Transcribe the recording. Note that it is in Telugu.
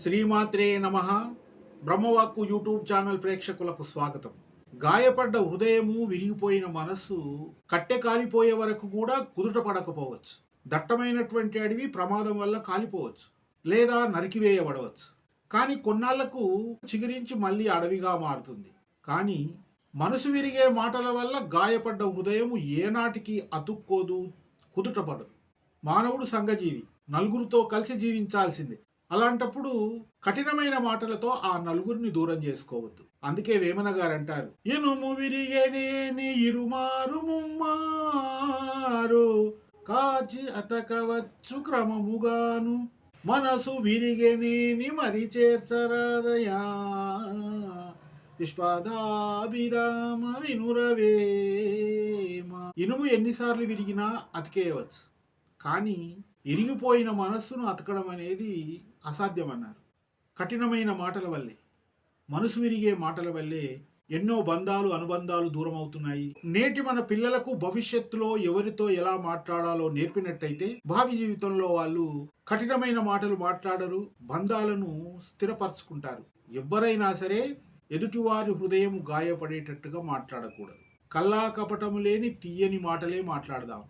శ్రీమాత్రే నమ. బ్రహ్మవాక్కు యూట్యూబ్ ఛానల్ ప్రేక్షకులకు స్వాగతం. గాయపడ్డ హృదయము విరిగిపోయిన మనస్సు కట్టె కాలిపోయే వరకు కూడా కుదుట పడకపోవచ్చు. దట్టమైనటువంటి అడవి ప్రమాదం వల్ల కాలిపోవచ్చు. లేదా నరికివేయబడవచ్చు. కానీ కొన్నాళ్ళకు చిగురించి మళ్ళీ అడవిగా మారుతుంది. కానీ మనసు విరిగే మాటల వల్ల గాయపడ్డ హృదయము ఏనాటికి అతుక్కోదు కుదుటపడదు మానవుడు సంఘజీవి. నలుగురితో కలిసి జీవించాల్సిందే. అలాంటప్పుడు కఠినమైన మాటలతో ఆ నలుగురిని దూరం చేసుకోవద్దు. అందుకే వేమన గారు అంటారు ఇనుము విరిగేనేని ఇరుమారు ముమ్మారు కాచి అతకవచ్చు క్రమముగాను. మనసు విరిగేనేని మరి చేర్చరాదయా. విశ్వాదాభిరామ వినురవేమ. ఇనుము ఎన్నిసార్లు విరిగినా అతికేయవచ్చు. కానీ ఇరిగిపోయిన మనస్సును అతకడం అనేది అసాధ్యమన్నారు. కఠినమైన మాటల వల్లే మనసు విరిగే మాటల వల్లే ఎన్నో బంధాలు అనుబంధాలు దూరం అవుతున్నాయి నేటి మన పిల్లలకు భవిష్యత్తులో ఎవరితో ఎలా మాట్లాడాలో నేర్పినట్టయితే భావి జీవితంలో వాళ్ళు కఠినమైన మాటలు మాట్లాడరు బంధాలను స్థిరపరచుకుంటారు. ఎవరైనా సరే ఎదుటివారి హృదయం గాయపడేటట్టుగా మాట్లాడకూడదు. కల్లా కపటము లేని తీయని మాటలే మాట్లాడదాం